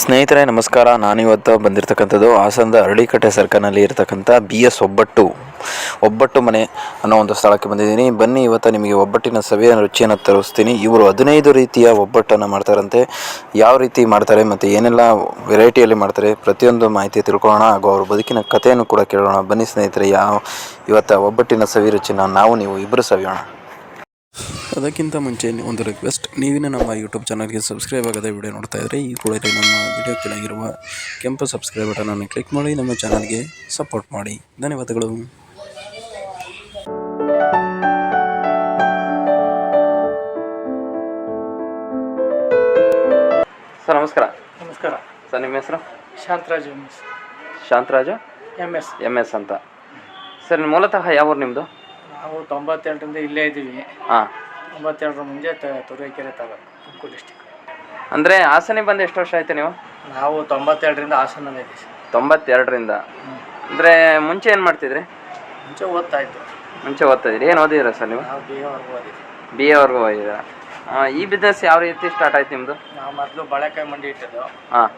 ಸ್ನೇಹಿತರೆ, ನಮಸ್ಕಾರ. ನಾನಿವತ್ತು ಬಂದಿರತಕ್ಕಂಥದ್ದು ಹಾಸನದ ಅರಳಿಕಟ್ಟೆ ಸರ್ಕಲ್ನಲ್ಲಿ ಇರತಕ್ಕಂಥ ಬಿ ಎಸ್ ಒಬ್ಬಟ್ಟು ಒಬ್ಬಟ್ಟು ಮನೆ ಅನ್ನೋ ಒಂದು ಸ್ಥಳಕ್ಕೆ ಬಂದಿದ್ದೀನಿ. ಬನ್ನಿ, ಇವತ್ತು ನಿಮಗೆ ಒಬ್ಬಟ್ಟಿನ ಸವಿಯ ರುಚಿಯನ್ನು ತೋರಿಸ್ತೀನಿ. ಇವರು ಹದಿನೈದು ರೀತಿಯ ಒಬ್ಬಟ್ಟನ್ನು ಮಾಡ್ತಾರಂತೆ. ಯಾವ ರೀತಿ ಮಾಡ್ತಾರೆ ಮತ್ತು ಏನೆಲ್ಲ ವೆರೈಟಿಯಲ್ಲಿ ಮಾಡ್ತಾರೆ ಪ್ರತಿಯೊಂದು ಮಾಹಿತಿ ತಿಳ್ಕೊಳ್ಳೋಣ. ಹಾಗೂ ಅವ್ರ ಬದುಕಿನ ಕಥೆಯನ್ನು ಕೂಡ ಕೇಳೋಣ. ಬನ್ನಿ ಸ್ನೇಹಿತರೆ, ಯಾವ ಇವತ್ತು ಒಬ್ಬಟ್ಟಿನ ಸವಿ ರುಚಿನ ನಾವು, ನೀವು ಇಬ್ಬರು ಸವಿಯೋಣ. ಅದಕ್ಕಿಂತ ಮುಂಚೆ ಒಂದು ರಿಕ್ವೆಸ್ಟ್ ನೀವಿನ ನಮ್ಮ ಯೂಟ್ಯೂಬ್ ಚಾನಲ್ಗೆ ಸಬ್ಸ್ಕ್ರೈಬ್ ಆಗದೆ ವಿಡಿಯೋ ನೋಡ್ತಾ ಇದ್ದರೆ ಈ ಕೂಡಲೇ ನಮ್ಮ ವಿಡಿಯೋ ಕೆಳಗಿರುವ ಕೆಂಪು ಸಬ್ಸ್ಕ್ರೈಬ್ ಬಟನನ್ನು ಕ್ಲಿಕ್ ಮಾಡಿ ನಮ್ಮ ಚಾನಲ್ಗೆ ಸಪೋರ್ಟ್ ಮಾಡಿ. ಧನ್ಯವಾದಗಳು. ಸರ್ ನಮಸ್ಕಾರ. ನಮಸ್ಕಾರ. ಸರ್ ನಿಮ್ಮ ಹೆಸರು? Shantaraj M S. Shantaraja? M S. M S ಅಂತ. ಸರ್ ಮೂಲತಃ ಯಾವ ಊರು ನಿಮ್ಮದು ನಾವು ತೊಂಬತ್ತೆರಡರಿಂದ ಇಲ್ಲೇ ಇದ್ದೀವಿ. ಹಾಂ. ತೊಂಬತ್ತೆರಡರ ಮುಂಚೆ ತ- ತುರುವೇಕೆರೆ ತಾಲೂಕು ತುಮಕೂರು ಡಿಸ್ಟಿಕ್ ಅಂದರೆ ಹಾಸನಿಗೆ ಬಂದು ಎಷ್ಟು ವರ್ಷ ಆಯಿತು ನೀವು? ನಾವು ತೊಂಬತ್ತೆರಡರಿಂದ ಹಾಸನಲ್ಲೇ ಇದ್ದೀವಿ ಸರ್. ತೊಂಬತ್ತೆರಡರಿಂದ. ಅಂದರೆ ಮುಂಚೆ ಏನು ಮಾಡ್ತಿದ್ರಿ? ಮುಂಚೆ ಓದ್ತಾ ಇದ್ದು ಮುಂಚೆ ಓದ್ತಿದ್ರಿ ಏನು ಓದಿದ್ದೀರಾ ಸರ್ ನೀವು? ನಾವು ಬಿ ಎವರೆಗೂ ಓದಿದ್ವಿ ಬಿ ಎವರೆಗೂ ಓದಿದ್ದೀರಾ? ಈ ಬಿಸ್ನೆಸ್ ಯಾವ ರೀತಿ ಸ್ಟಾರ್ಟ್ ಆಯ್ತು ನಿಮ್ಮದು ನಾವು ಮೊದಲು ಬಾಳೆಕಾಯಿ ಮಂಡಿ ಇಟ್ಟಿದ್ದು ಹಾಂ.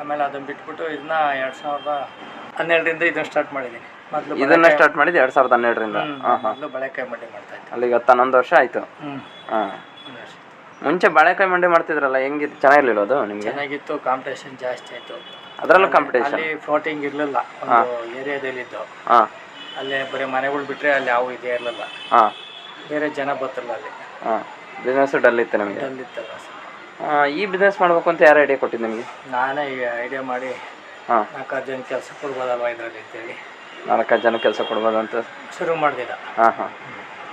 ಆಮೇಲೆ ಅದನ್ನು ಬಿಟ್ಬಿಟ್ಟು ಇದನ್ನ ಎರಡು ಸಾವಿರದ ಹನ್ನೆರಡರಿಂದ ಇದನ್ನು ಸ್ಟಾರ್ಟ್ ಮಾಡಿದ್ದೀನಿ. ಇದನ್ನ ಸ್ಟಾರ್ಟ್ ಮಾಡಿದ್ದು ಎರಡ್ ಸಾವಿರದ ಹನ್ನೆರಡರಿಂದ. ಬಾಳೆಕಾಯಿ ಮಂಡಿ ಮಾಡ್ತಾ ಇದ್ದೆ. ಅಲ್ಲಿಗೆ ಹತ್ತು ಹನ್ನೊಂದು ವರ್ಷ ಆಯ್ತು. ಹಾ. ಮುಂಚೆ ಬಾಳೆಕಾಯಿ ಮಂಡಿ ಮಾಡ್ತಿದ್ರಲ್ಲ ಹೆಂಗಿತ್ತು? ಚೆನ್ನಾಗಿರ್ಲಿಲ್ಲ ಅದು ನಿಮ್ಗೆ? ಚೆನ್ನಾಗಿತ್ತು ಕಾಂಪಿಟೇಷನ್ ಜಾಸ್ತಿ ಆಯ್ತು. ಅದರಲ್ಲೂ ಕಾಂಪಿಟೇಷನ್ ಅಲ್ಲಿ ಫ್ಲೋಟಿಂಗ್ ಇರಲಿಲ್ಲ ಏರಿಯಾದಲ್ಲಿ ಇದ್ದು ಅಲ್ಲೇ ಬರೀ ಮನೆಗಳು ಬಿಟ್ಟರೆ ಅಲ್ಲಿ ಯಾವ ಇದೇ ಇರಲಿಲ್ಲ. ಬೇರೆ ಜನ ಬರ್ತಿರಲ್ಲ ಅಲ್ಲಿ. ಹಾಂ. ಬಿಸ್ನೆಸ್ ಡಲ್ ಇತ್ತು ನಮಗೆ? ಅಲ್ಲಿತ್ತಲ್ಲ ಸರ್. ಈ ಬಿಸ್ನೆಸ್ ಮಾಡ್ಬೇಕು ಅಂತ ಯಾರು ಐಡಿಯಾ ಕೊಟ್ಟಿದ್ದು ನಿಮಗೆ? ನಾನೇ ಐಡಿಯಾ ಮಾಡಿ ನಾಲ್ಕಾರು ಜನ ಕೆಲಸ ಕೊಡ್ಬೋದಲ್ವ ಇದರಲ್ಲಿ ಅಂತೇಳಿ. ನಾಲ್ಕೈದು ಜನ ಕೆಲಸ ಕೊಡ್ಬೋದು ಅಂತ? ಶುರು ಮಾಡಿದೆ ಹಾಂ ಹಾಂ.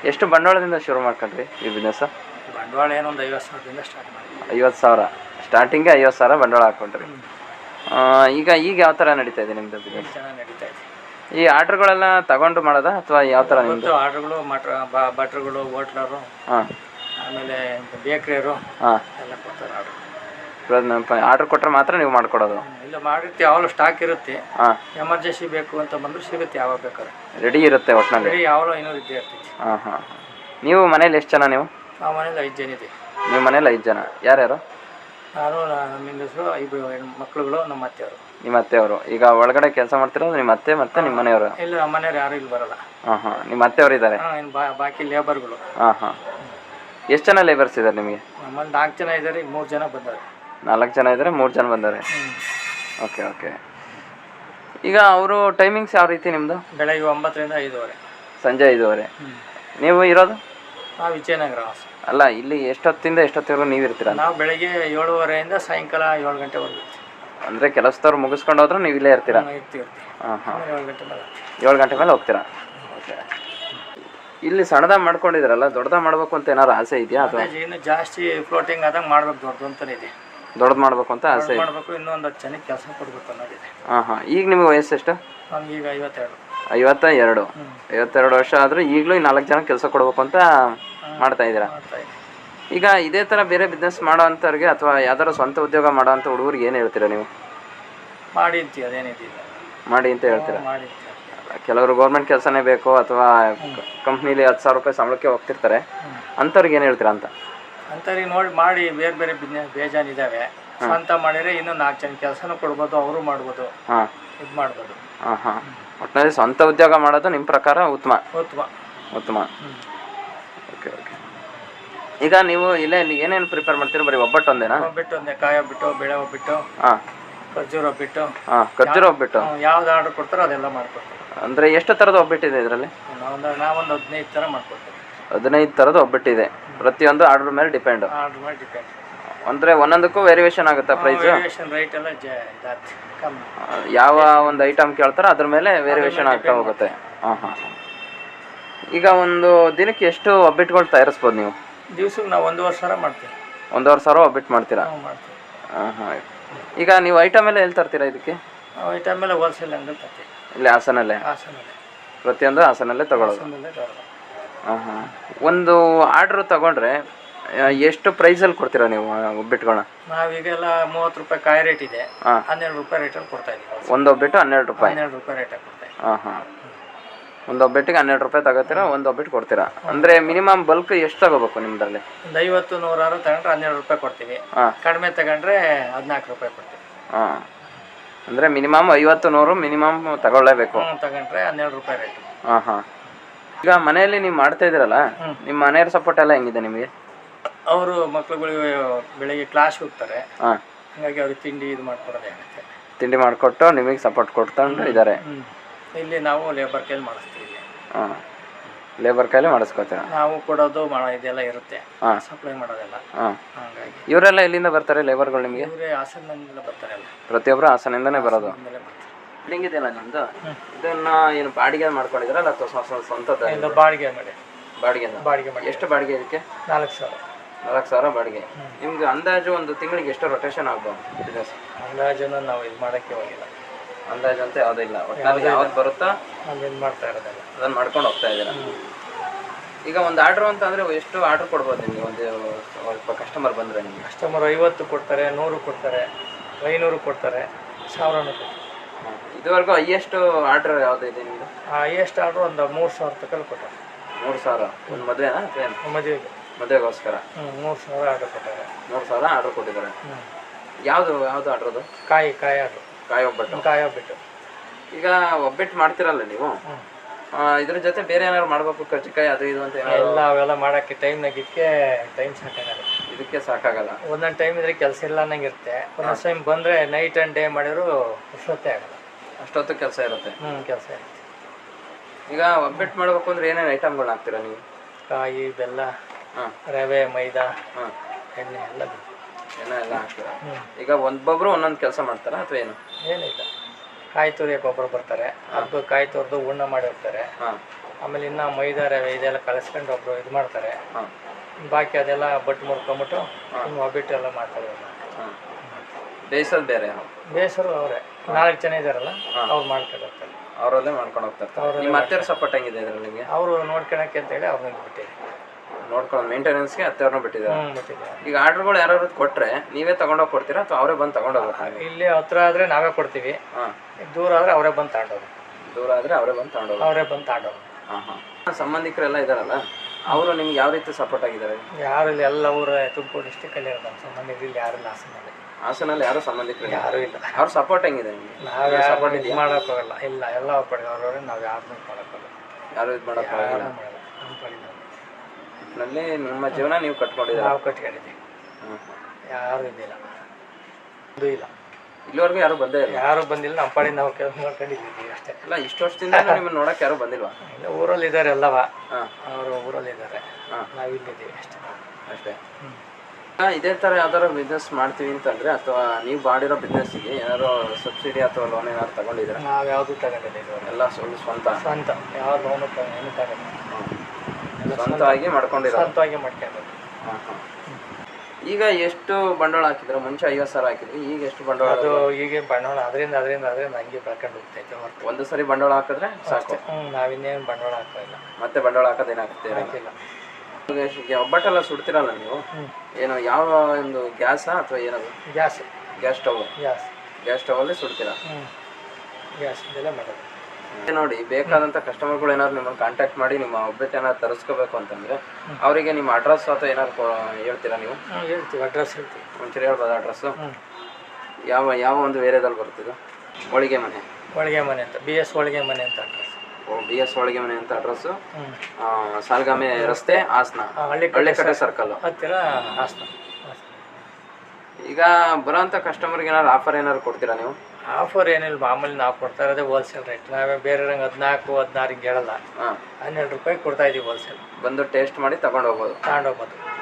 ಎಷ್ಟು ಬಂಡವಾಳದಿಂದ ಶುರು ಮಾಡ್ಕೊಂಡ್ರಿ ಈ ಬಿಸ್ನೆಸ್ ಬಂಡವಾಳ ಏನೋ ಒಂದು ಐವತ್ತು ಸಾವಿರದಿಂದ ಸ್ಟಾರ್ಟ್ ಮಾಡಿ ಐವತ್ತು ಸಾವಿರ. ಸ್ಟಾರ್ಟಿಂಗೆ ಐವತ್ತು ಸಾವಿರ ಬಂಡವಾಳ ಹಾಕ್ಕೊಂಡ್ರಿ ಈಗ ಈಗ ಯಾವ ಥರ ನಡೀತಾ ಇದೆ ನಿಮ್ಮದು ಬಿಸ್ನೆಸ್ ಚೆನ್ನಾಗಿ ನಡೀತಾ ಇದೆ. ಈ ಆರ್ಡ್ರ್ಗಳೆಲ್ಲ ತಗೊಂಡು ಮಾಡೋದಾ ಅಥವಾ ಯಾವ ಥರ ನಿಮ್ಮದು ಆರ್ಡ್ರ್ಗಳು ಆರ್ಡ್ರುಗಳು ಮಟ್ರ ಬಟ್ರ್ಗಳು ಹೋಟ್ಲರು ಹಾಂ. ಆಮೇಲೆ ಬೇಕ್ರಿಯರು ಹಾಂ. ಎಲ್ಲ ಕೊಡ್ತಾರೆ ಆರ್ಡ್ರು. ಆರ್ಡ್ರ್ ಕೊಟ್ಟರೆ ಮಾತ್ರ ನೀವು ಮಾಡ್ಕೊಡೋದು. ಇಲ್ಲ ಮಾಡಿರ್ತೀವಿ ಯಾವಾಗಲೂ ಸ್ಟಾಕ್ ಇರುತ್ತೆ. ಹಾಂ. ಎಮರ್ಜೆನ್ಸಿ ಬೇಕು ಅಂತ ಬಂದರೂ ಸಿಗುತ್ತೆ ಯಾವಾಗ ಬೇಕಾದ್ರೆ. ರೆಡಿ ಇರುತ್ತೆ ಒಟ್ಟಿನಲ್ಲಿ ರೆಡಿ ಯಾವಾಗಲೂ ಇನ್ನೂರು ಇದ್ದೇ ಇರ್ತೀವಿ. ಹಾಂ ಹಾಂ ನೀವು ಮನೇಲಿ ಎಷ್ಟು ಜನ ನೀವು? ನಾವು ಮನೇಲಿ ಐದು ಜನ ಇದೆ ನಿಮ್ಮ ಮನೇಲಿ ಐದು ಜನ. ಯಾರ್ಯಾರು? ನಾನು ನಮ್ಮ ಹೆಂಗಸರು ಇಬ್ಬರು ಮಕ್ಕಳುಗಳು ನಮ್ಮ ಅತ್ತೆಯವರು. ನಿಮ್ಮ ಅತ್ತೆಯವರು. ಈಗ ಒಳಗಡೆ ಕೆಲಸ ಮಾಡ್ತಿರೋದು ನಿಮ್ಮ ಅತ್ತೆ ಮತ್ತೆ ನಿಮ್ಮ ಮನೆಯವರು. ಇಲ್ಲ ನಮ್ಮ ಮನೆಯವ್ರು ಯಾರು ಇಲ್ಲಿ ಬರಲ್ಲ. ಹಾಂ ಹಾಂ. ನಿಮ್ಮ ಅತ್ತೆಯವರು ಇದ್ದಾರೆ. ಹಾಂ ಇನ್ನು ಬಾ ಬಾಕಿ ಲೇಬರ್ಗಳು ಹಾಂ ಹಾಂ. ಎಷ್ಟು ಜನ ಲೇಬರ್ಸ್ ಇದ್ದಾರೆ ನಿಮಗೆ? ನಮ್ಮಲ್ಲಿ ನಾಲ್ಕು ಜನ ಇದ್ದಾರೆ ಈಗ ಮೂರು ಜನ ಬಂದವರು. ನಾಲ್ಕು ಜನ ಇದ್ದಾರೆ ಮೂರು ಜನ ಬಂದಾರೆ ಓಕೆ ಓಕೆ. ಈಗ ಅವರು ಟೈಮಿಂಗ್ಸ್ ಯಾವ ರೀತಿ ನಿಮ್ಮದು ಬೆಳಗ್ಗೆ ಒಂಬತ್ತರಿಂದ ಐದುವರೆ. ಸಂಜೆ ಐದುವರೆ. ನೀವು ಇರೋದು? ನಾವು ವಿಜಯನಗರ ವಾಸ. ಅಲ್ಲ ಇಲ್ಲಿ ಎಷ್ಟೊತ್ತಿಂದ ಎಷ್ಟೊತ್ತಿವರೆಗೂ ನೀವು ಇರ್ತೀರ? ನಾವು ಬೆಳಗ್ಗೆ ಏಳುವರೆಯಿಂದ ಸಾಯಂಕಾಲ ಏಳು ಗಂಟೆವರೆಗೂ ಅಂದರೆ ಕೆಲಸದವ್ರು ಮುಗಿಸ್ಕೊಂಡು ಹೋದ್ರೆ ನೀವು ಇಲ್ಲೇ ಇರ್ತೀರಾ? ನಾವು ಇರ್ತೀವಿ ಇರ್ತೀವಿ. ಹಾಂ ಹಾಂ. ಏಳು ಗಂಟೆ ಮೇಲೆ ಏಳು ಗಂಟೆ ಮೇಲೆ ಹೋಗ್ತೀರಾ? ಓಕೆ. ಇಲ್ಲಿ ಸಣ್ಣದಾಗ ಮಾಡ್ಕೊಂಡಿದ್ರಲ್ಲ ದೊಡ್ಡದಾಗ ಮಾಡಬೇಕು ಅಂತ ಏನಾದ್ರು ಆಸೆ ಇದೆಯಾ ಅಥವಾ? ಅದೇ ಇನ್ನು ಜಾಸ್ತಿ ಫ್ಲೋಟಿಂಗ್ ಆದಂಗೆ ಮಾಡ್ಬೇಕು ದೊಡ್ಡದು ಅಂತಲೇ ಇದೆ. ದೊಡ್ಡದು ಮಾಡ್ಬೇಕು ಅಂತ ಆಸೆ ಇದೆ. ಮಾಡಬೇಕು ಇನ್ನೊಂದು ಹತ್ತು ಜನಕ್ಕೆ ಕೆಲಸ ಕೊಡಬೇಕು ಅನ್ನೋದಿದೆ. ಹಾಂ ಹಾಂ. ಈಗ ನಿಮಗೆ ವಯಸ್ಸು ಎಷ್ಟು? ಐವತ್ತೆರಡು. ಐವತ್ತ ಎರಡು ಐವತ್ತೆರಡು ವರ್ಷ ಆದರೂ ಈಗಲೂ ನಾಲ್ಕು ಜನ ಕೆಲಸ ಕೊಡಬೇಕು ಅಂತ ಮಾಡ್ತಾ ಇದ್ದೀರಾ? ಮಾಡ್ತಾ ಈಗ ಇದೇ ಥರ ಬೇರೆ ಬಿಸ್ನೆಸ್ ಮಾಡೋ ಅಂಥವ್ರಿಗೆ ಅಥವಾ ಯಾವ್ದಾದ್ರು ಸ್ವಂತ ಉದ್ಯೋಗ ಮಾಡೋ ಅಂತ ಹುಡುಗರಿಗೆ ಏನು ಹೇಳ್ತೀರಾ ನೀವು? ಮಾಡಿ ಅಂತೀವಿ ಅದೇನಿದಿಲ್ಲ ಮಾಡಿ ಅಂತ ಹೇಳ್ತೀರಾ? ಮಾಡಿ ಅಂತೀವಿ ಕೆಲವರು ಗೌರ್ಮೆಂಟ್ ಕೆಲಸನೇ ಬೇಕು ಅಥವಾ ಕಂಪ್ನಿಲಿ ಹತ್ತು ಸಾವಿರ ರೂಪಾಯಿ ಸಂಬಳಕ್ಕೆ ಹೋಗ್ತಿರ್ತಾರೆ. ಅಂಥವ್ರಿಗೆ ಏನು ಹೇಳ್ತೀರಾ ಅಂತ? ಅಂಥವ್ರಿಗೆ ನೋಡಿ ಮಾಡಿ ಬೇರೆ ಬೇರೆ ಬಿಸ್ನೆಸ್ ಬೇಜಾನ್ ಇದಾವೆ ಸ್ವಂತ ಮಾಡಿದ್ರೆ ಇನ್ನು ನಾಲ್ಕು ಜನ ಕೆಲಸನೂ ಕೊಡ್ಬೋದು ಅವರು ಮಾಡ್ಬೋದು. ಹಾಂ. ಇದು ಮಾಡ್ಬೋದು. ಹಾಂ ಹಾಂ. ಒಟ್ಟಿನಲ್ಲಿ ಸ್ವಂತ ಉದ್ಯೋಗ ಮಾಡೋದು ನಿಮ್ಮ ಪ್ರಕಾರ ಉತ್ತಮ? ಉತ್ತಮ. ಉತ್ತಮ. Okay okay. ಈಗ ನೀವು ಇಲ್ಲೇ ಇಲ್ಲಿ ಏನೇನು ಪ್ರಿಪೇರ್ ಮಾಡ್ತೀರಾ? ಬರೀ ಒಬ್ಬಟ್ಟು ಒಂದೇನಾ? ಒಬ್ಬಿಟ್ಟು ಒಂದೇ ಕಾಯಿ ಒಬ್ಬಿಟ್ಟು ಬೇಳೆ ಒಬ್ಬಿಟ್ಟು ಹಾಂ. ಖರ್ಜೂರ ಒಬ್ಬಿಟ್ಟು. ಹಾಂ ಖರ್ಜೂರ ಒಬ್ಬಿಟ್ಟು. ಯಾವ್ದು ಆರ್ಡರ್ ಕೊಡ್ತಾರೋ ಅದೆಲ್ಲ ಮಾಡ್ಕೊಡ್ತೀವಿ. ಅಂದರೆ ಎಷ್ಟು ಥರದ ಒಬ್ಬಿಟ್ಟಿದೆ ಇದರಲ್ಲಿ? ನಾವೊಂದು ನಾವೊಂದು ಹದಿನೈದು ಥರ ಮಾಡ್ಕೊಡ್ತೀವಿ. ಹದಿನೈದು ಥರದ ಒಬ್ಬಿಟ್ಟಿದೆ ಪ್ರತಿಯೊಂದು ಆರ್ಡರ್ ಮೇಲೆ ಡಿಪೆಂಡು ಆರ್ಡ್ರ್ ಮಾಡಿ ಡಿಪೆಂಡ್ ಅಂದರೆ ಒಂದೊಂದಕ್ಕೂ ವೇರಿಯೇಷನ್ ಆಗುತ್ತಾ ಪ್ರೈಸ್ ವೇರಿಯೇಷನ್ ರೈಟ್ ಎಲ್ಲ ಜ ಇದಾಗ್ತಿ ಕಮ್ಮಿ. ಯಾವ ಒಂದು ಐಟಮ್ ಕೇಳ್ತಾರೋ ಅದ್ರ ಮೇಲೆ ವೇರಿಯೇಷನ್ ಆಗ್ತಾ ಹೋಗುತ್ತೆ. ಹಾಂ ಹಾಂ ಈಗ ಒಂದು ದಿನಕ್ಕೆ ಎಷ್ಟು ಒಬ್ಬಿಟ್ಟುಗಳು ತಯಾರಿಸ್ಬೋದು ನೀವು? ದಿವ್ಸಕ್ಕೆ ನಾವು ಒಂದೂವರೆ ಸಾವಿರ ಮಾಡ್ತೀವಿ. ಒಂದೂವರೆ ಸಾವಿರ ಒಬ್ಬಿಟ್ಟು ಮಾಡ್ತೀರಾ? ನಾವು ಮಾಡ್ತೀವಿ. ಹಾಂ ಹಾಂ ಈಗ ನೀವು ಐಟಮ್ ಎಲ್ಲ ಎಲ್ಲಿ ತರ್ತೀರಾ ಇದಕ್ಕೆ? ನಾವು ಮೇಲೆ ಹೋಲ್ಸೇಲ್ ತರ್ತೀವಿ. ಇಲ್ಲಿ ಹಾಸನಲ್ಲೇ? ಹಾಸನಲ್ಲಿ. ಪ್ರತಿಯೊಂದು ಹಾಸನಲ್ಲೇ ತಗೊಳ್ಳೋದು. ಹಾಸನಲ್ಲೇ ಹಾಂ ಒಂದು ಆರ್ಡರ್ ತಗೊಂಡ್ರೆ ಎಷ್ಟು ಪ್ರೈಸಲ್ಲಿ ಕೊಡ್ತೀರಾ ನೀವು ಆ ಒಬ್ಬಿಟ್ಟುಗಳನ್ನ ನಾವೀಗೆಲ್ಲ ಮೂವತ್ತು ರೂಪಾಯಿ ಕಾಯಿ ರೇಟ್ ಇದೆ. ಹಾಂ. ಹನ್ನೆರಡು ರೂಪಾಯಿ ರೇಟಲ್ಲಿ ಕೊಡ್ತಾ ಇದ್ದೀವಿ. ಒಂದು ಒಬ್ಬಿಟ್ಟು ಹನ್ನೆರಡು ರೂಪಾಯಿ. ಹನ್ನೆರಡು ರೂಪಾಯಿ ರೇಟಾಗಿ ಕೊಡ್ತಾ ಹಾಂ ಹಾಂ ಒಂದು ಒಬ್ಬಿಟ್ಟಿಗೆ ಹನ್ನೆರಡು ರೂಪಾಯಿ ತಗೋತೀರಾ ಒಂದು ಒಬ್ಬಿಟ್ಟು ಕೊಡ್ತೀರಾ? ಅಂದರೆ ಮಿನಿಮಮ್ ಬಲ್ಕ್ ಎಷ್ಟು ತಗೋಬೇಕು ನಿಮ್ಮದ್ರಲ್ಲಿ ಒಂದು ಐವತ್ತು ನೂರಾರು ತಗೊಂಡ್ರೆ ಹನ್ನೆರಡು ರೂಪಾಯಿ ಕೊಡ್ತೀವಿ. ಹಾಂ. ಕಡಿಮೆ ತಗೊಂಡ್ರೆ ಹದಿನಾಲ್ಕು ರೂಪಾಯಿ ಕೊಡ್ತೀವಿ. ಹಾಂ. ಅಂದರೆ ಮಿನಿಮಮ್ ಐವತ್ತು ನೂರು ಮಿನಿಮಮ್ ತಗೊಳ್ಳೇಬೇಕು. ಹ್ಞೂ ತಗೊಂಡ್ರೆ ಹನ್ನೆರಡು ರೂಪಾಯಿ ರೇಟು ಹಾಂ ಹಾಂ ಈಗ ಮನೆಯಲ್ಲಿ ನೀವು ಮಾಡ್ತಾ ಇದ್ದೀರಲ್ಲ ನಿಮ್ಮ ಮನೆಯವ್ರ ಸಪೋರ್ಟ್ ಎಲ್ಲ ಹೆಂಗಿದೆ ನಿಮಗೆ? ಅವರು ಮಕ್ಳುಗಳಿಗೆ ಬೆಳಿಗ್ಗೆ ಕ್ಲಾಸ್ ಹೋಗ್ತಾರೆ. ಹಾಂ. ಹಾಗಾಗಿ ಅವ್ರಿಗೆ ತಿಂಡಿ ಇದು ಮಾಡ್ಕೊಡೋದೇ ಆಗುತ್ತೆ. ತಿಂಡಿ ಮಾಡಿಕೊಟ್ಟು ನಿಮಗೆ ಸಪೋರ್ಟ್ ಕೊಡ್ಕೊಂಡು ಇದ್ದಾರೆ ಇಲ್ಲಿ ನಾವು ಲೇಬರ್ ಕೈಲಿ ಮಾಡಿಸ್ತೀವಿ. ಹಾಂ. ಲೇಬರ್ ಕೈಲಿ ಮಾಡಿಸ್ಕೋತೀರ? ನಾವು ಕೊಡೋದು ಮಾಡೋ ಇದೆಲ್ಲ ಇರುತ್ತೆ. ಹಾಂ. ಸಪ್ಲೈ ಮಾಡೋದೆಲ್ಲ. ಹಾಂ. ಹಾಗಾಗಿ. ಇವರೆಲ್ಲ ಎಲ್ಲಿಂದ ಬರ್ತಾರೆ ಲೇಬರ್ಗಳು ನಿಮಗೆ? ಇವರೇ ಹಾಸನದಿಂದ ಬರ್ತಾರಲ್ಲ ಪ್ರತಿಯೊಬ್ಬರು ಹಾಸನದಿಂದನೇ ಬರೋದು. ಆಮೇಲೆ ಬರ್ತಾರೆ. ಬಿಲ್ಡಿಂಗ್ ಇದೆಯಲ್ಲ ನಿಮ್ದು? ಇದನ್ನ ಏನು ಬಾಡಿಗೆ ಮಾಡ್ಕೊಂಡಿದ್ರಲ್ಲ ಅಥವಾ ಸ್ವ- ಸ್ವ- ಸ್ವಂತದ ಇಲ್ಲ ಬಾಡಿಗೆ ಮಾಡಿ. ಬಾಡಿಗೆ ಬಾಡಿಗೆ ಮಾಡಿ. ಎಷ್ಟು ಬಾಡಿಗೆ ಇದಕ್ಕೆ? ನಾಲ್ಕು ಸಾವಿರ. ನಾಲ್ಕು ಸಾವಿರ ಬಾಡಿಗೆ. ನಿಮ್ಗೆ ಅಂದಾಜು ಒಂದು ತಿಂಗಳಿಗೆ ಎಷ್ಟು ರೊಟೇಷನ್ ಆಗ್ಬೋದು ಬಿಸ್ನೆಸ್ ಅಂದಾಜನ್ನು ನಾವು ಇದು ಮಾಡೋಕ್ಕೆ ಹೋಗಿಲ್ಲ. ಅಂದಾಜು ಅಂತ ಯಾವುದೂ ಇಲ್ಲ. ಒಟ್ಟಿನಲ್ಲಿ ಯಾವ್ದು ಬರುತ್ತಾ? ನಾವು ಇದು ಮಾಡ್ತಾ ಇರೋದಲ್ಲ. ಅದನ್ನ ಮಾಡ್ಕೊಂಡು ಹೋಗ್ತಾ ಇದ್ದೀರ? ಈಗ ಒಂದು ಆರ್ಡರ್ ಅಂತ ಅಂದ್ರೆ ಎಷ್ಟು ಆರ್ಡರ್ ಕೊಡ್ಬೋದು ನಿಮಗೆ? ಒಂದು ಸ್ವಲ್ಪ ಕಸ್ಟಮರ್ ಬಂದ್ರೆ ನಿಮಗೆ. ಕಸ್ಟಮರ್ ಐವತ್ತು ಕೊಡ್ತಾರೆ ನೂರು ಕೊಡ್ತಾರೆ ಐನೂರು ಕೊಡ್ತಾರೆ ಸಾವಿರನೂ ಕೊಡ್ತಾರೆ. ಇದುವರೆಗೂ ಹೈಯೆಸ್ಟ್ ಆರ್ಡರ್ ಯಾವ್ದು ಇದೆ ನಿಮ್ದು? ಹೈಯೆಸ್ಟ್ ಆರ್ಡರ್ ಒಂದು ಮೂರು ಸಾವಿರ ತಗೊಳ್ಳಿ ಕೊಟ್ಟಾರೆ. ಮೂರು ಸಾವಿರ? ಒಂದು ಮದುವೆನಾ? ಅಥವಾ ಏನು ಮದುವೆಗೆ. ಮದುವೆಗೋಸ್ಕರ? ಮೂರು ಸಾವಿರ ಆರ್ಡರ್ ಕೊಟ್ಟಾರೆ. ಮೂರು ಸಾವಿರ ಆರ್ಡರ್ ಕೊಟ್ಟಿದ್ದಾರೆ. ಯಾವುದು ಯಾವುದು ಆರ್ಡರ್ ಅದು? ಕಾಯಿ ಕಾಯಿ ಆರ್ಡರ್ ಕಾಯಿ ಒಬ್ಬಟ್ಟು. ಕಾಯಿ ಒಬ್ಬಟ್ಟು. ಈಗ ಒಬ್ಬಟ್ಟು ಮಾಡ್ತಿರಲ್ಲ ನೀವು? ಇದ್ರ ಜೊತೆ ಬೇರೆ ಏನಾದ್ರು ಮಾಡಬೇಕು ಕಜ್ಜಿಕಾಯಿ ಅದು ಇದು ಅಂತ ಎಲ್ಲ ಅವೆಲ್ಲ ಮಾಡೋಕ್ಕೆ ಟೈಮ್ನಾಗ ಇದಕ್ಕೆ ಟೈಮ್ ಸಾಕಾಗಲ್ಲ. ಇದಕ್ಕೆ ಸಾಕಾಗಲ್ಲ. ಒಂದೊಂದು ಟೈಮ್ ಇದ್ರೆ ಕೆಲಸ ಇಲ್ಲ ಅನ್ನಂಗಿರುತ್ತೆ. ಒಂದೊಂದು ಟೈಮ್ ಬಂದರೆ ನೈಟ್ ಆ್ಯಂಡ್ ಡೇ ಮಾಡಿದ್ರು ಉಷ್ಣತೆ ಆಗಲ್ಲ. ಅಷ್ಟೊತ್ತು ಕೆಲಸ ಇರುತ್ತೆ. ಹ್ಞೂ ಕೆಲಸ ಇರುತ್ತೆ. ಈಗ ಒಬ್ಬಟ್ಟು ಮಾಡ್ಬೇಕು ಅಂದ್ರೆ ಏನೇನು ಐಟಮ್ಗಳನ್ನ ಹಾಕ್ತೀರಾ ನೀವು? ಕಾಯಿ ಬೆಲ್ಲ ಹಾಂ. ರವೆ ಮೈದಾ ಹಾಂ. ಎಣ್ಣೆ ಎಲ್ಲ ಬೇಕು. ಏನೋ ಎಲ್ಲ ಹಾಕ್ತೀರಾ? ಈಗ ಒಬ್ಬೊಬ್ರು ಒಂದೊಂದು ಕೆಲಸ ಮಾಡ್ತಾರಾ ಅಥವಾ ಏನು? ಏನಿಲ್ಲ. ಕಾಯಿ ತುರಿಯಕ್ಕೆ ಒಬ್ಬರು ಬರ್ತಾರೆ. ಅದು ಕಾಯಿ ತುರಿದು ಉಣ್ಣ ಮಾಡಿರ್ತಾರೆ ಹಾಂ. ಆಮೇಲೆ ಇನ್ನು ಮೈದಾ ರವೆ ಇದೆಲ್ಲ ಕಲಿಸ್ಕೊಂಡು ಒಬ್ಬರು ಇದು ಮಾಡ್ತಾರೆ. ಹಾಂ. ಬಾಕಿ ಅದೆಲ್ಲ ಬಟ್ ಮುರ್ಕೊಂಬಿಟ್ಟು ಒಬ್ಬಿಟ್ಟು ಎಲ್ಲ ಮಾಡ್ತಾರೆ. ಹಾಂ. ಬೇಯಿಸೋದು ಬೇರೆ ಬೇಸರು ಅವರೇ. ನಾಲ್ಕು ಜನ ಇದ್ದಾರಲ್ಲ ಅವ್ರು ಮಾಡ್ಕೊಂಡು ಹೋಗ್ತಾರೆ. ಅವರಲ್ಲೇ ಮಾಡ್ಕೊಂಡು ಹೋಗ್ತಾ ಇರ್ತಾರೆ ನಿಮ್ಮ ಅತ್ತೆಯವ್ರ ಸಪೋರ್ಟ್ ಹೆಂಗಿದೆ ಇದರಲ್ಲಿ ನಿಮಗೆ? ಅವರು ನೋಡ್ಕೊಳಕ್ಕೆ ಅಂತೇಳಿ ಅವ್ರನ್ನ ಬಿಟ್ಟಿದೆ ನೋಡ್ಕೊಂಡು ಮೇಂಟೆನೆನ್ಸ್ಗೆ ಅತ್ತೆಯವ್ರನ್ನ ಬಿಟ್ಟಿದ್ದಾರೆ. ಬಿಟ್ಟಿದೆ ಈಗ ಆರ್ಡ್ರ್ಗಳು ಯಾರು ಕೊಟ್ಟರೆ ನೀವೇ ತಗೊಂಡೋಗಿ ಕೊಡ್ತೀರಾ ಅಥವಾ ಅವರೇ ಬಂದು ತಗೊಂಡೋಗ್ಬೇಕು ಇಲ್ಲಿ ಹತ್ರ ಆದರೆ ನಾವೇ ಕೊಡ್ತೀವಿ. ಹಾಂ. ದೂರ ಆದರೆ ಅವರೇ ಬಂದು ತಗೊಂಡೋಗಿ ದೂರ ಆದರೆ ಅವರೇ ಬಂದು ತಗೊಂಡೋಗಿ ಅವರೇ ಬಂದು ತಗೊಂಡೋಗಿ ಹಾಂ ಹಾಂ. ಸಂಬಂಧಿಕರೆಲ್ಲ ಇದಾರಲ್ಲ ಅವರು ನಿಮ್ಗೆ ಯಾವ ರೀತಿ ಸಪೋರ್ಟ್ ಆಗಿದ್ದಾರೆ? ಯಾರು ಇಲ್ಲಿ ಎಲ್ಲ ಊರ ತುಮಕೂರು ಡಿಸ್ಟಿಕಲ್ಲಿ ಇರೋದು ನಮ್ಮ ಸಂಬಂಧಿಕರು ಇಲ್ಲಿ ಯಾರು ಇಲ್ಲ ಹಾಸನಲ್ಲಿ ಹಾಸನಲ್ಲಿ ಯಾರು ಸಂಬಂಧಿಕರು ಯಾರು ಇಲ್ಲ. ಅವ್ರ ಸಪೋರ್ಟ್ ಹೆಂಗಿದೆ ನಾವು ಸಪೋರ್ಟ್ ಇದು ಮಾಡೋಕ್ಕಾಗಲ್ಲ. ಇಲ್ಲ ಎಲ್ಲ ಅವ್ರ ಪಡೆಗೆ ಅವ್ರವ್ರೆ ನಾವು ಯಾರು ಮಾಡೋಕ್ಕೋಗಲ್ಲ. ಯಾರು ಇದು ಮಾಡೋಕ್ಕಾಗಲ್ಲ? ಯಾರೂ ನಮ್ಮ ನಾವು. ನಿಮ್ಮ ಜೀವನ ನೀವು ಕಟ್ಕೊಂಡಿದ್ದೀರಾ? ನಾವು ಕಟ್ಕೊಂಡಿದ್ದೀವಿ. ಯಾರು ಯಾರೂ ಇದ್ದಿಲ್ಲ. ಇದು ಇಲ್ಲ. ಇಲ್ಲಿವರೆಗೂ ಯಾರು ಬಂದೇ ಇಲ್ಲ? ಯಾರು ಬಂದಿಲ್ಲ. ನಮ್ಮ ಪಡೆ ನಾವು ಕೆಲಸ ಮಾಡ್ಕೊಂಡಿದ್ದೀವಿ ಅಷ್ಟೇ. ಇಲ್ಲ ಇಷ್ಟು ವರ್ಷದಿಂದ ನಿಮ್ಮನ್ನ ನೋಡಕ್ಕೆ ಯಾರು ಬಂದಿಲ್ವಾ? ಇಲ್ಲ ಊರಲ್ಲಿ ಇದ್ದಾರೆ ಎಲ್ಲವ ಅವರು ಊರಲ್ಲಿ ಇದ್ದಾರೆ ನಾವು ಇಲ್ಲಿದ್ದೀವಿ ಅಷ್ಟೇ. ಅಷ್ಟೇ. ಇದೇ ಥರ ಯಾವ್ದಾದ್ರು ಬಿಸ್ನೆಸ್ ಮಾಡ್ತೀವಿ ಅಂತಂದ್ರೆ ಅಥವಾ ನೀವು ಮಾಡಿರೋ ಬಿಸ್ನೆಸ್ಸಿಗೆ ಏನಾದ್ರು ಸಬ್ಸಿಡಿ ಅಥವಾ ಲೋನ್ ಏನಾದ್ರು ತಗೊಂಡಿದ್ರೆ ನಾವು ಯಾವುದು ತಗೊಂಡಿಲ್ಲ ಇದುವರೆಗೆ. ಎಲ್ಲ ಸ್ವಲ್ಪ ಸ್ವಂತ. ಸ್ವಂತ. ಯಾವ ಲೋನು ಏನು ತಗೊಂಡಿಲ್ಲ. ಸ್ವಂತವಾಗಿ ಮಾಡ್ಕೊಂಡಿರೋ ಸ್ವಂತವಾಗಿ ಮಾಡ್ಕೊಂಡು ಹಾಂ ಹಾಂ. ಈಗ ಎಷ್ಟು ಬಂಡವಾಳ ಹಾಕಿದ್ರು? ಮುಂಚೆ ಐವತ್ತು ಸಾವಿರ ಹಾಕಿದ್ರಿ ಈಗ ಎಷ್ಟು ಬಂಡವಾಳ ಅದು ಈಗ ಬಂಡವಾಳ ಅದರಿಂದ ಅದರಿಂದ ಅದರಿಂದ ಹಂಗೆ ಬೆಳ್ಕೊಂಡು ಹೋಗ್ತೈತೆ ಹೊರತು. ಒಂದು ಸರಿ ಬಂಡವಾಳ ಹಾಕಿದ್ರೆ ಸಾಕು. ನಾವಿನ್ನೇನು ಬಂಡವಾಳ ಹಾಕೋಲ್ಲ ಮತ್ತೆ ಬಂಡವಾಳ ಹಾಕೋದೇನಾಗುತ್ತೆ? ಹಾಕಿಲ್ಲ. ಒಬ್ಬಟ್ಟೆಲ್ಲ ಸುಡ್ತಿರಲ್ಲ ನೀವು? ಏನೋ ಯಾವ ಒಂದು ಗ್ಯಾಸಾ ಅಥವಾ ಏನದು? Gas. Gas stove. Gas. Gas ಸ್ಟವಲ್ಲಿ ಸುಡ್ತೀರಾ? ಗ್ಯಾಸ್ ಇದೆಲ್ಲ ಮಾಡೋದು. ನೋಡಿ ಬೇಕಾದಂಥ ಕಸ್ಟಮರ್ಗಳು ಏನಾದ್ರು ನಿಮ್ಮನ್ನು ಕಾಂಟ್ಯಾಕ್ಟ್ ಮಾಡಿ ನಿಮ್ಮ ಒಬ್ಬಟ್ಟು ಏನಾದ್ರು ತರಿಸ್ಕೋಬೇಕು ಅಂತಂದ್ರೆ ಅವರಿಗೆ ನಿಮ್ಮ ಅಡ್ರೆಸ್ ಅಥವಾ ಏನಾದ್ರು ಹೇಳ್ತೀರಾ ನೀವು? ಹೇಳ್ತೀವಿ ಅಡ್ರೆಸ್ ಹೇಳ್ತೀವಿ. ಒಂಚೂರು ಹೇಳ್ಬೋದು ಅಡ್ರೆಸ್ಸು ಯಾವ ಯಾವ ಒಂದು ಏರಿಯಾದಲ್ಲಿ ಬರ್ತಿದ್ದು ಹೋಳಿಗೆ ಮನೆ. ಹೋಳಿಗೆ ಮನೆ ಅಂತ ಬಿ ಎಸ್ ಹೋಳಿಗೆ ಮನೆ ಅಂತ ಅಡ್ರೆಸ್ ಬಿ ಎಸ್ ಹೋಳಿಗೆ ಮನೆ ಅಂತ ಅಡ್ರೆಸ್ ಸಾಲ್ಗಾಮೆ ರಸ್ತೆ ಹಾಸನ. ಹಳ್ಳಿ ಕಡೆ ಸರ್ಕಲ್ ಹತ್ತಿರ ಹಾಸನ. ಈಗ ಬರೋಂಥ ಕಸ್ಟಮರ್ಗೆ ಏನಾದ್ರು ಆಫರ್ ಏನಾದ್ರು ಕೊಡ್ತೀರಾ ನೀವು? ಆಫರ್ ಏನಿಲ್ಲ ಮಾಮೂಲಿ ನಾವು ಕೊಡ್ತಾ ಇರೋದೇ ಹೋಲ್ಸೇಲ್ ರೇಟ್ ನಾವೇ ಬೇರೆ ಹದಿನಾಲ್ಕು ಹದಿನಾರು ಹಿಂಗೆ ಹೇಳಲ್ಲ. ಹನ್ನೆರಡು ರೂಪಾಯಿ ಕೊಡ್ತಾ ಇದೀವಿ ಹೋಲ್ಸೇಲ್ ಬಂದು ಟೇಸ್ಟ್ ಮಾಡಿ ತಗೊಂಡು ಹೋಗ್ಬೋದು. ತಗೊಂಡೋಗ್ಬೋದು ಹಾಂ